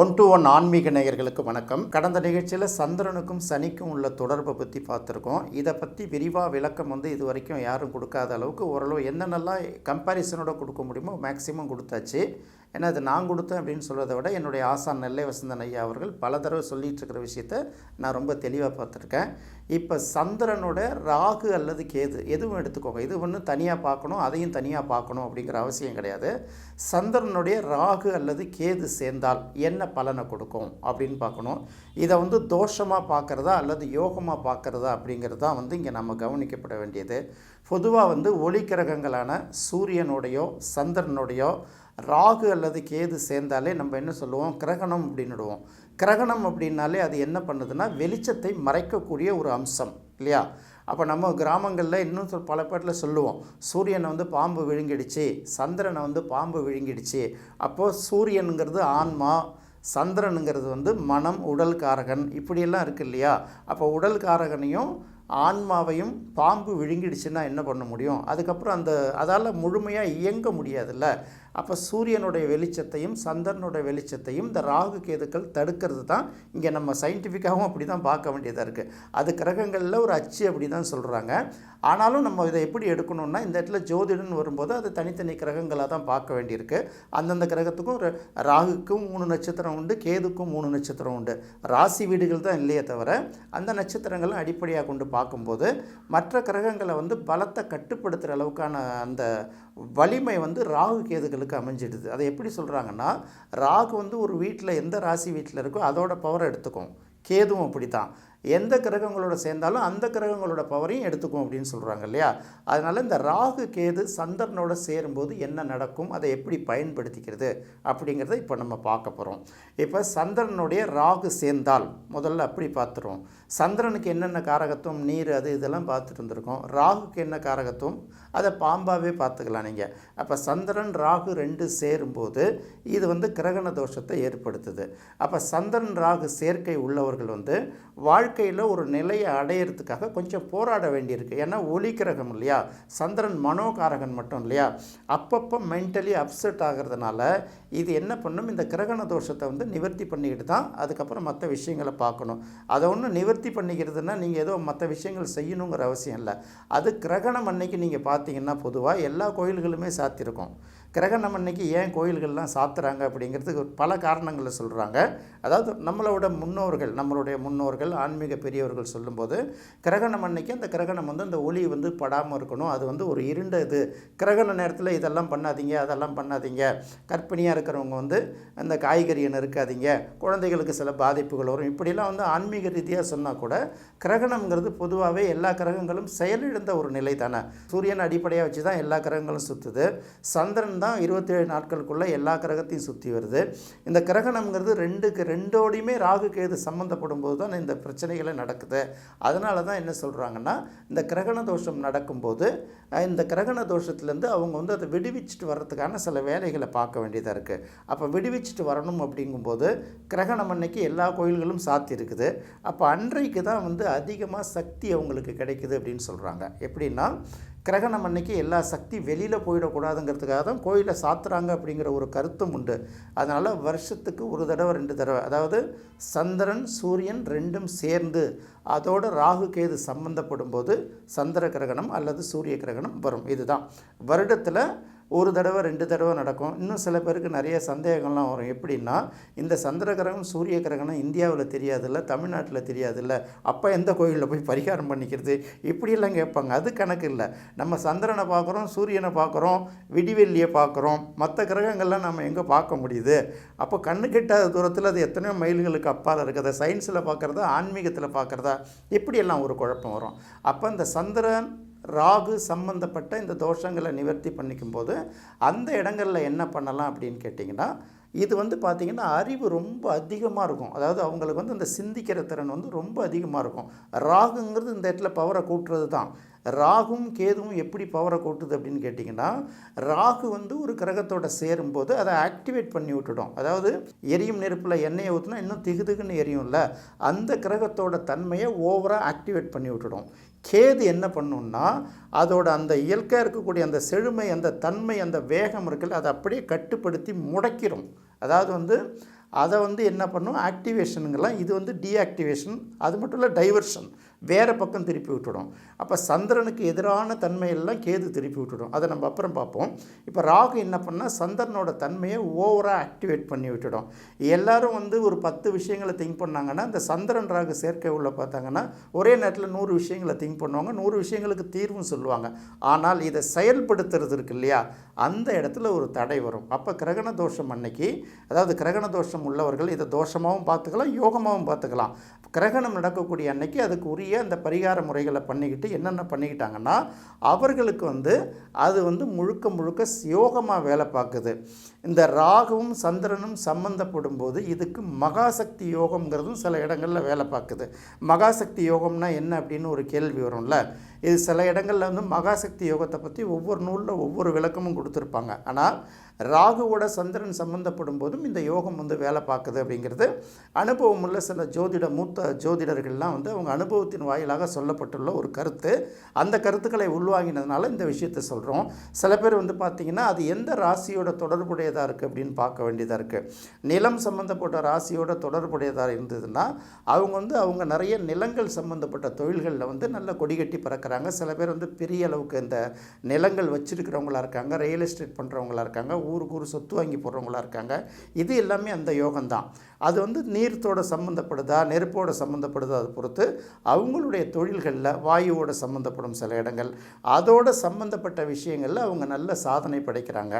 One to one ஆன்மீக நேயர்களுக்கு வணக்கம். கடந்த நிகழ்ச்சியில் சந்திரனுக்கும் சனிக்கும் உள்ள தொடர்பை பற்றி பார்த்துருக்கோம். இதை பற்றி விரிவாக விளக்கம் வந்து இது வரைக்கும் யாரும் கொடுக்காத அளவுக்கு ஓரளவு என்னென்னலாம் கம்பேரிசனோட கொடுக்க முடியுமோ மேக்ஸிமம் கொடுத்தாச்சு. ஏன்னா அது நான் கொடுத்தேன் அப்படின்னு சொல்கிறத விட என்னுடைய ஆசான் நெல்லை வசந்தன் ஐயா அவர்கள் பல தடவை சொல்லிட்டு இருக்கிற விஷயத்த நான் ரொம்ப தெளிவாக பார்த்துருக்கேன். இப்போ சந்திரனோட ராகு அல்லது கேது எதுவும் எடுத்துக்கோங்க. இது ஒன்று தனியாக பார்க்கணும் அதையும் தனியாக பார்க்கணும் அப்படிங்கிற அவசியம் கிடையாது. சந்திரனுடைய ராகு அல்லது கேது சேர்ந்தால் என்ன பலனை கொடுக்கும் அப்படின்னு பார்க்கணும். இதை வந்து தோஷமாக பார்க்குறதா அல்லது யோகமாக பார்க்குறதா அப்படிங்கிறது தான் வந்து இங்கே நம்ம கவனிக்கப்பட வேண்டியது. பொதுவாக வந்து ஒளி கிரகங்களான சூரியனுடையோ சந்திரனுடையோ ராகு அல்லது கேது சேர்ந்தாலே நம்ம என்ன சொல்லுவோம்? கிரகணம் அப்படின்னுடுவோம். கிரகணம் அப்படின்னாலே அது என்ன பண்ணுதுன்னா வெளிச்சத்தை மறைக்கக்கூடிய ஒரு அம்சம் இல்லையா? அப்போ நம்ம கிராமங்களில் இன்னும் சொல் பல பேரில் சொல்லுவோம். சூரியனை வந்து பாம்பு விழுங்கிடுச்சு சந்திரனை வந்து பாம்பு விழுங்கிடுச்சு. அப்போது சூரியனுங்கிறது ஆன்மா சந்திரனுங்கிறது வந்து மனம் உடல் காரகன் இப்படியெல்லாம் இருக்குது இல்லையா? அப்போ உடல் காரகனையும் ஆன்மாவையும் பாம்பு விழுங்கிடுச்சுன்னா என்ன பண்ண முடியும்? அதுக்கப்புறம் அந்த அதால் முழுமையாக இயங்க முடியாதுல்ல. அப்போ சூரியனுடைய வெளிச்சத்தையும் சந்திரனுடைய வெளிச்சத்தையும் இந்த ராகு கேதுக்கள் தடுக்கிறது தான் இங்கே நம்ம சயின்டிஃபிக்காகவும் அப்படி தான் பார்க்க வேண்டியதாக இருக்குது அது கிரகங்களில் ஒரு அச்சு அப்படி தான் சொல்கிறாங்க ஆனாலும் நம்ம இதை எப்படி எடுக்கணும்னா இந்த இடத்துல ஜோதிடன்னு வரும்போது அது தனித்தனி கிரகங்களாக தான் பார்க்க வேண்டியிருக்கு. அந்தந்த கிரகத்துக்கும் ர- ராகுக்கும் மூணு நட்சத்திரம் உண்டு கேதுக்கும் மூணு நட்சத்திரம் உண்டு. ராசி வீடுகள் தான் இல்லையே தவிர அந்த நட்சத்திரங்களை அடிப்படையாக கொண்டு பார்க்கும்போது மற்ற கிரகங்களை வந்து பலத்தை கட்டுப்படுத்துகிற அளவுக்கான அந்த வலிமை வந்து ராகு கேதுகளுக்கு அமைஞ்சிடுது. அதை எப்படி சொல்கிறாங்கன்னா ராகு வந்து ஒரு வீட்டில் எந்த ராசி வீட்டில் இருக்கோ அதோட பவர் எடுத்துக்கும். கேதுவும் அப்படி தான் எந்த கிரகங்களோட சேர்ந்தாலும் அந்த கிரகங்களோட பவரையும் எடுத்துக்கும் அப்படின்னு சொல்கிறாங்க இல்லையா? அதனால் இந்த ராகு கேது சந்திரனோட சேரும்போது என்ன நடக்கும் அதை எப்படி பயன்படுத்திக்கிறது அப்படிங்கிறத இப்போ நம்ம பார்க்க போகிறோம் இப்போ சந்திரனுடைய ராகு சேர்ந்தால் முதல்ல அப்படி பார்த்துருவோம். சந்திரனுக்கு என்னென்ன காரகத்துவம் நீர் அது இதெல்லாம் பார்த்துட்டு இருந்திருக்கோம். ராகுக்கு என்ன காரகத்துவம்? அதை பாம்பாகவே பார்த்துக்கலாம் நீங்கள் அப்போ சந்திரன் ராகு ரெண்டு சேரும்போது இது வந்து கிரகண தோஷத்தை ஏற்படுத்துது. அப்போ சந்திரன் ராகு சேர்க்கை உள்ளவர்கள் வந்து வாழ்க்கை வாழ்க்கையில் ஒரு நிலையை அடையிறதுக்காக கொஞ்சம் போராட வேண்டியிருக்கு. ஏன்னா ஒளி கிரகம் இல்லையா? சந்திரன் மனோகாரகன் மட்டும் இல்லையா? அப்பப்போ மென்டலி அப்செட் ஆகிறதுனால இது என்ன பண்ணும்? இந்த கிரகண தோஷத்தை வந்து நிவர்த்தி பண்ணிக்கிட்டு தான் அதுக்கப்புறம் மற்ற விஷயங்களை பார்க்கணும். அதை ஒன்றும் நிவர்த்தி பண்ணிக்கிறதுனா நீங்கள் ஏதோ மற்ற விஷயங்கள் செய்யணுங்கிற அவசியம் இல்லை. அது கிரகணம் அன்னைக்கு நீங்கள் பார்த்தீங்கன்னா பொதுவாக எல்லா கோயில்களுமே சாத்திருக்கும் கிரகணம் அன்னைக்கு ஏன் கோயில்கள்லாம் சாத்துறாங்க அப்படிங்கிறதுக்கு பல காரணங்களை சொல்கிறாங்க அதாவது நம்மளோட முன்னோர்கள் நம்மளுடைய முன்னோர்கள் ஆன்மீக பெரியவர்கள் சொல்லும்போது கிரகணம் அன்னைக்கு அந்த கிரகணம் வந்து அந்த ஒளி வந்து படாமல் இருக்கணும். அது வந்து ஒரு இருண்ட இது. கிரகண நேரத்தில் இதெல்லாம் பண்ணாதீங்க அதெல்லாம் பண்ணாதீங்க. கற்பிணியாக இருக்கிறவங்க வந்து அந்த காய்கறியை நறுக்காதீங்க குழந்தைகளுக்கு சில பாதிப்புகள் வரும். இப்படிலாம் வந்து ஆன்மீக ரீதியாக சொன்னால் கூட கிரகணம்ங்கிறது பொதுவாகவே எல்லா கிரகங்களும் செயலிழந்த ஒரு நிலை தானே சூரியன் அடிப்படையாக வச்சு தான் எல்லா கிரகங்களும் சுற்றுது சந்திரன் தான் இருபத்தேழு நாட்களுக்குள்ளே எல்லா கிரகத்தையும் சுற்றி வருது. இந்த கிரகணம்ங்கிறது ரெண்டுக்கு ரெண்டோடையுமே ராகு கேது சம்மந்தப்படும் போது தான் இந்த பிரச்சனைகளை நடக்குது. அதனால தான் என்ன சொல்கிறாங்கன்னா இந்த கிரகண தோஷம் நடக்கும்போது இந்த கிரகண தோஷத்துலேருந்து அவங்க வந்து அதை விடுவிச்சுட்டு வர்றதுக்கான சில வேலைகளை பார்க்க வேண்டியதாக இருக்குது அப்போ விடுவிச்சுட்டு வரணும் அப்படிங்கும்போது கிரகணம் அன்னைக்கு எல்லா கோயில்களும் சாத்தி இருக்குது. அப்போ அன்றைக்கு தான் வந்து அதிகமாக சக்தி அவங்களுக்கு கிடைக்குது அப்படின்னு சொல்கிறாங்க எப்படின்னா கிரகணம் அன்னைக்கு எல்லா சக்தி வெளியில் போயிடக்கூடாதுங்கிறதுக்காக தான் கோயிலை சாத்துறாங்க அப்படிங்கிற ஒரு கருத்தும் உண்டு. அதனால் வருஷத்துக்கு ஒரு தடவை ரெண்டு தடவை. அதாவது சந்திரன் சூரியன் ரெண்டும் சேர்ந்து அதோட ராகு கேது சம்பந்தப்படும் போது சந்திர கிரகணம் அல்லது சூரிய கிரகணம் வரும். இதுதான். வருடத்தில் ஒரு தடவை ரெண்டு தடவை நடக்கும். இன்னும் சில பேருக்கு நிறைய சந்தேகங்கள்லாம் வரும். எப்படின்னா இந்த சந்திர கிரகணம் சூரிய கிரகணம் இந்தியாவில் தெரியாதுல்ல தமிழ்நாட்டில் தெரியாதுல்ல. அப்போ எந்த கோயிலில் போய் பரிகாரம் பண்ணிக்கிறது? இப்படியெல்லாம் கேட்பாங்க. அது கணக்கு இல்லை. நம்ம சந்திரனை பார்க்குறோம் சூரியனை பார்க்குறோம் விடிவெள்ளியை பார்க்குறோம். மற்ற கிரகங்கள்லாம் நம்ம எங்கே பார்க்க முடியுது? அப்போ கண்ணு கெட்டாத தூரத்தில் அது எத்தனையோ மைல்களுக்கு அப்பால் இருக்குது. சயின்ஸில் பார்க்குறதா ஆன்மீகத்தில் பார்க்குறதா? இப்படியெல்லாம் ஒரு குழப்பம் வரும். அப்போ இந்த சந்திரன் ராகு சம்பந்தப்பட்ட இந்த தோஷங்களை நிவர்த்தி பண்ணிக்கும்போது அந்த இடங்களில் என்ன பண்ணலாம் அப்படின்னு கேட்டிங்கன்னா இது வந்து பார்த்திங்கன்னா அறிவு ரொம்ப அதிகமாக இருக்கும். அதாவது அவங்களுக்கு வந்து அந்த சிந்திக்கிற திறன் வந்து ரொம்ப அதிகமாக இருக்கும். ராகுங்கிறது இந்த இடத்துல பவரை கூட்டுறது தான். ராகும் கேதுவும் எப்படி பவரை கூட்டுது அப்படின்னு கேட்டிங்கன்னா ராகு வந்து ஒரு கிரகத்தோட சேரும்போது அதை ஆக்டிவேட் பண்ணி விட்டுடும். அதாவது எரியும் நெருப்பில் எண்ணெயை ஊற்றினா இன்னும் திகுதுகுன்னு எரியும்ல அந்த கிரகத்தோட தன்மையை ஓவராக ஆக்டிவேட் பண்ணி விட்டுடும். கேது என்ன பண்ணுன்னா அதோட அந்த இயற்கையாக இருக்கக்கூடிய அந்த செழுமை அந்த தன்மை அந்த வேகம் இருக்குல்ல அதை அப்படியே கட்டுப்படுத்தி முடக்கிடும் அதாவது வந்து அதை வந்து என்ன பண்ணும்? ஆக்டிவேஷனுங்கெல்லாம் இது வந்து டீஆக்டிவேஷன் அது மட்டும் இல்லை டைவர்ஷன். வேறு பக்கம் திருப்பி விட்டுடும். அப்போ சந்திரனுக்கு எதிரான தன்மையெல்லாம் கேது திருப்பி விட்டுடும். அதை நம்ம அப்புறம் பார்ப்போம். இப்போ ராகு என்ன பண்ணால் சந்திரனோட தன்மையை ஓவராக ஆக்டிவேட் பண்ணி விட்டுடும். எல்லாரும் வந்து ஒரு பத்து விஷயங்களை திங்க் பண்ணாங்கன்னா இந்த சந்திரன் ராகு சேர்க்கை உள்ள பார்த்தாங்கன்னா ஒரே நேரத்தில் நூறு விஷயங்களை திங்க் பண்ணுவாங்க. நூறு விஷயங்களுக்கு தீர்வும் சொல்லுவாங்க. ஆனால் இதை செயல்படுத்துறது இருக்கு இல்லையா? அந்த இடத்துல ஒரு தடை வரும். அப்போ கிரகண தோஷம் அன்னைக்கு அதாவது கிரகண தோஷம் உள்ளவர்கள் இதை தோஷமாகவும் பார்த்துக்கலாம் யோகமாகவும் பார்த்துக்கலாம். கிரகணம் நடக்கக்கூடிய அன்னைக்கு அதுக்கு உரிய அந்த பரிகார முறைகளை பண்ணிக்கிட்டு என்னென்ன பண்ணிக்கிட்டாங்கன்னா அவர்களுக்கு வந்து அது வந்து முழுக்க முழுக்க யோகமாக வேலை பார்க்குது. இந்த ராகுவும் சந்திரனும் சம்மந்தப்படும் போது இதுக்கு மகாசக்தி யோகம்ங்கிறதும் சில இடங்களில் வேலை பார்க்குது. மகாசக்தி யோகம்னா என்ன அப்படின்னு ஒரு கேள்வி வரும்ல. இது சில இடங்களில் வந்து மகாசக்தி யோகத்தை பற்றி ஒவ்வொரு நூலில் ஒவ்வொரு விளக்கமும் கொடுத்துருப்பாங்க. ஆனால் ராகுவோட சந்திரன் சம்மந்தப்படும் போதும் இந்த யோகம் வந்து வேலை பார்க்குது அப்படிங்கிறது அனுபவம் உள்ள சில ஜோதிட மூத்த ஜோதிடர்கள்லாம் வந்து அவங்க அனுபவத்தின் வாயிலாக சொல்லப்பட்டுள்ள ஒரு கருத்து. அந்த கருத்துக்களை உள்வாங்கினதுனால இந்த விஷயத்தை சொல்கிறோம் சில பேர் வந்து பார்த்திங்கன்னா அது எந்த ராசியோட தொடர்புடையதாக இருக்குது அப்படின்னு பார்க்க வேண்டியதாக இருக்குது நிலம் சம்மந்தப்பட்ட ராசியோட தொடர்புடையதாக இருந்ததுன்னா அவங்க வந்து அவங்க நிறைய நிலங்கள் சம்மந்தப்பட்ட தொழில்களில் வந்து நல்ல கொடிகட்டி பறக்கிறாங்க. சில பேர் வந்து பெரிய அளவுக்கு இந்த நிலங்கள் வச்சுருக்கிறவங்களா இருக்காங்க ரியல் எஸ்டேட் பண்ணுறவங்களா இருக்காங்க ஊருக்கு ஒரு சொத்து வாங்கி போடுறவங்களா இருக்காங்க. இது எல்லாமே அந்த யோகம்தான். அது வந்து நீர்த்தோட சம்மந்தப்படுதா நெருப்போட சம்மந்தப்படுதா அதை பொறுத்து அவங்களுடைய தொழில்களில் வாயுவோட சம்மந்தப்படும் சில இடங்கள். அதோட சம்மந்தப்பட்ட விஷயங்களில் அவங்க நல்ல சாதனை படைக்கிறாங்க.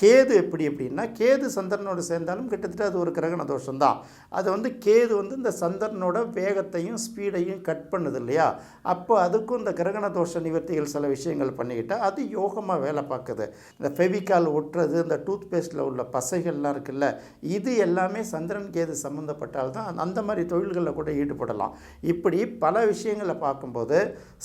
கேது எப்படி அப்படின்னா கேது சந்திரனோடு சேர்ந்தாலும் கிட்டத்தட்ட அது ஒரு கிரகண தோஷம்தான். அது வந்து கேது வந்து இந்த சந்திரனோட வேகத்தையும் ஸ்பீடையும் கட் பண்ணுது இல்லையா? அப்போ அதுக்கும் இந்த கிரகண தோஷ நிவர்த்திகள் சில விஷயங்கள் பண்ணிக்கிட்டால் அது யோகமாக வேலை பார்க்குது. இந்த ஃபெவிக்கால் ஒட்டுறது இந்த டூத் பேஸ்ட்டில் உள்ள பசைகள்லாம் இருக்குல்ல இது எல்லாமே சந்திரன் கேது சம்மந்தப்பட்டால் தான் அந்த மாதிரி தொழில்களில் கூட ஈடுபடலாம். இப்படி பல விஷயங்களை பார்க்கும்போது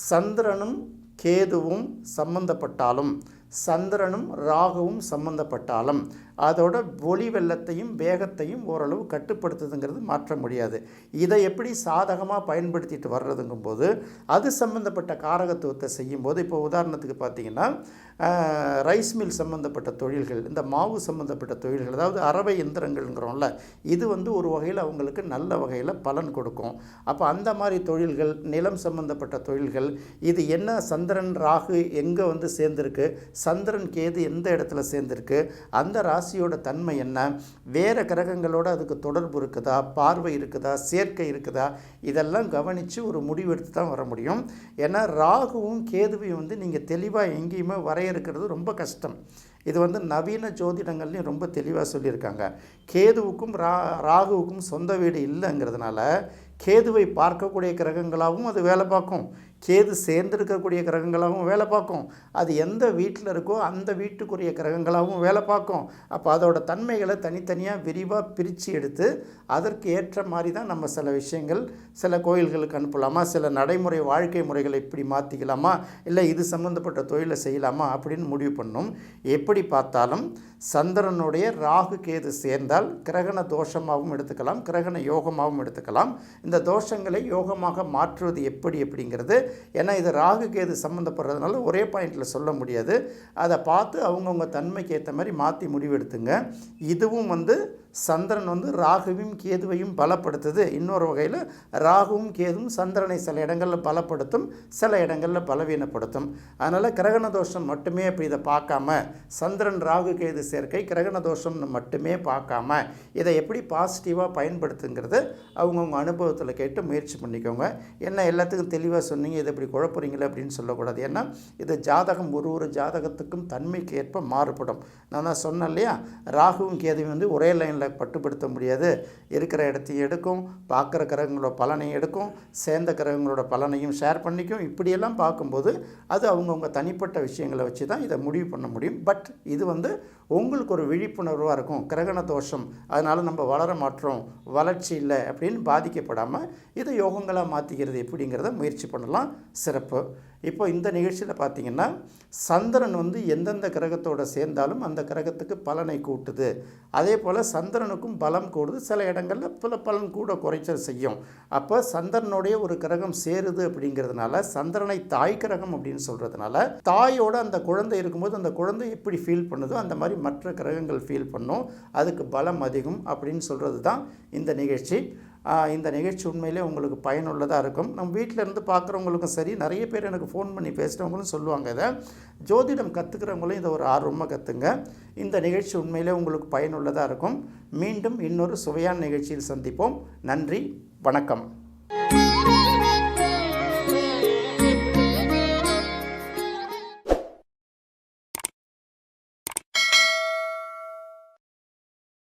சந்திரனும் கேதுவும் சம்மந்தப்பட்டாலும் சந்திரனும் ராகுவும் சம்பந்தப்பட்டாலும் அதோட ஒளி வெள்ளத்தையும் வேகத்தையும் ஓரளவு கட்டுப்படுத்துதுங்கிறது மாற்ற முடியாது. இதை எப்படி சாதகமாக பயன்படுத்திட்டு வர்றதுங்கும் போது அது சம்மந்தப்பட்ட காரகத்துவத்தை செய்யும்போது இப்போ உதாரணத்துக்கு பார்த்தீங்கன்னா ரைஸ் மில் சம்மந்தப்பட்ட தொழில்கள் இந்த மாவு சம்மந்தப்பட்ட தொழில்கள் அதாவது அரவை எந்திரங்கள்ங்கிறோம்ல இது வந்து ஒரு வகையில் அவங்களுக்கு நல்ல வகையில் பலன் கொடுக்கும். அப்போ அந்த மாதிரி தொழில்கள் நிலம் சம்மந்தப்பட்ட தொழில்கள் இது என்ன சந்திரன் ராகு எங்கே வந்து சேர்ந்துருக்கு சந்திரன் கேது எந்த இடத்துல சேர்ந்துருக்கு? அந்த ராசியோட தன்மை என்ன? வேறு கிரகங்களோட அதுக்கு தொடர்பு இருக்குதா? பார்வை இருக்குதா? சேர்க்கை இருக்குதா? இதெல்லாம் கவனித்து ஒரு முடிவெடுத்து தான் வர முடியும். ஏன்னா ராகுவும் கேதுவையும் வந்து நீங்கள் தெளிவாக எங்கேயுமே வரையறுக்கிறது ரொம்ப கஷ்டம். இது வந்து நவீன ஜோதிடங்கள்லையும் ரொம்ப தெளிவாக சொல்லியிருக்காங்க. கேதுவுக்கும் ரா ராகுவுக்கும் சொந்த வீடு இல்லைங்கிறதுனால கேதுவை பார்க்கக்கூடிய கிரகங்களாகவும் அது வேலை பார்க்கும். கேது சேர்ந்திருக்கக்கூடிய கிரகங்களாகவும் வேலை பார்க்கும். அது எந்த வீட்டில் இருக்கோ அந்த வீட்டுக்குரிய கிரகங்களாகவும் வேலை பார்க்கும். அப்போ அதோட தன்மைகளை தனித்தனியாக விரிவாக பிரித்து எடுத்து அதற்கு ஏற்ற மாதிரி தான் நம்ம சில விஷயங்கள் சில கோயில்களுக்கு அனுப்பலாமா? சில நடைமுறை வாழ்க்கை முறைகளை இப்படி மாற்றிக்கலாமா இல்லை இது சம்மந்தப்பட்ட தொழிலை செய்யலாமா? அப்படின்னு முடிவு பண்ணும். எப்படி பார்த்தாலும் சந்திரனுடைய ராகு கேது சேர்ந்தால் கிரகண தோஷமாகவும் எடுத்துக்கலாம் கிரகண யோகமாகவும் எடுத்துக்கலாம். இந்த தோஷங்களை யோகமாக மாற்றுவது எப்படி அப்படிங்கிறது ஏன்னா இது ராகு கேது சம்மந்தப்படுறதுனால ஒரே பாயிண்டில் சொல்ல முடியாது. அதை பார்த்து அவங்கவுங்க தன்மைக்கு ஏற்ற மாதிரி மாற்றி முடிவெடுத்துங்க. இதுவும் வந்து சந்திரன் வந்து ராகுவையும் கேதுவையும் பலப்படுத்துது. இன்னொரு வகையில் ராகுவும் கேதுவும் சந்திரனை சில இடங்களில் பலப்படுத்தும் சில இடங்களில் பலவீனப்படுத்தும். அதனால் கிரகண தோஷம் மட்டுமே இப்போ இதை பார்க்காம சந்திரன் ராகு கேது சேர்க்கை கிரகண தோஷம்னு மட்டுமே பார்க்காம இதை எப்படி பாசிட்டிவாக பயன்படுத்துங்கிறது அவங்கவுங்க அனுபவத்தில் கேட்டு முயற்சி பண்ணிக்கோங்க. என்ன எல்லாத்துக்கும் தெளிவாக சொன்னீங்க இதை இப்படி குழப்புறீங்களே அப்படின்னு சொல்லக்கூடாது. ஏன்னா இது ஜாதகம் ஒரு ஒரு ஜாதகத்துக்கும் தன்மைக்கு ஏற்ப மாறுபடும். நான் தான் சொன்னேன் இல்லையா ராகுவும் கேதுவும் வந்து ஒரே லைனில் பட்டுப்படுத்த முடியாது. இருக்கிற இடத்தையும் எடுக்கும் பார்க்குற கிரகங்களோட பலனையும் எடுக்கும் சேர்ந்த கிரகங்களோட பலனையும் ஷேர் பண்ணிக்கும். இப்படியெல்லாம் பார்க்கும்போது அது அவங்கவுங்க தனிப்பட்ட விஷயங்களை வச்சு தான் இதை முடிவு பண்ண முடியும். பட் இது வந்து உங்களுக்கு ஒரு விழிப்புணர்வாக இருக்கும் கிரகண தோஷம் அதனால் நம்ம வளர மாற்றோம் வளர்ச்சி இல்லை அப்படின்னு பாதிக்கப்படாமல் இதை யோகங்களாக மாற்றிக்கிறது எப்படிங்கிறத முயற்சி பண்ணலாம். சிறப்பு. இப்போ இந்த நிகழ்ச்சியில் பார்த்தீங்கன்னா சந்திரன் வந்து எந்தெந்த கிரகத்தோடு சேர்ந்தாலும் அந்த கிரகத்துக்கு பலனை கூட்டுது. அதே போல் சந்திரனுக்கும் பலம் கூடுது. சில இடங்களில் பல பலன் கூட குறைச்சல் செய்யும். அப்போ சந்திரனுடைய ஒரு கிரகம் சேருது அப்படிங்கிறதுனால சந்திரனை தாய் கிரகம் அப்படின்னு சொல்கிறதுனால தாயோட அந்த குழந்தை இருக்கும்போது அந்த குழந்தை எப்படி ஃபீல் பண்ணுதோ அந்த மாதிரி மற்ற கிரகங்கள் ஃபீல் பண்ணும். அதுக்கு பலம் அதிகம் அப்படின்னு சொல்கிறது தான் இந்த நிகழ்ச்சி. இந்த நிகழ்ச்சி உண்மையிலே உங்களுக்கு பயனுள்ளதாக இருக்கும். நம்ம வீட்டில் இருந்து பார்க்குறவங்களுக்கும் சரி நிறைய பேர் எனக்கு ஃபோன் பண்ணி பேசுகிறவங்களும் சொல்லுவாங்க இதை. ஜோதிடம் கற்றுக்கிறவங்களும் இதை ஒரு ஆர்வமாக கற்றுங்க இந்த நிகழ்ச்சி உண்மையிலே உங்களுக்கு பயனுள்ளதாக இருக்கும். மீண்டும் இன்னொரு சுவையான நிகழ்ச்சியில் சந்திப்போம். நன்றி வணக்கம்.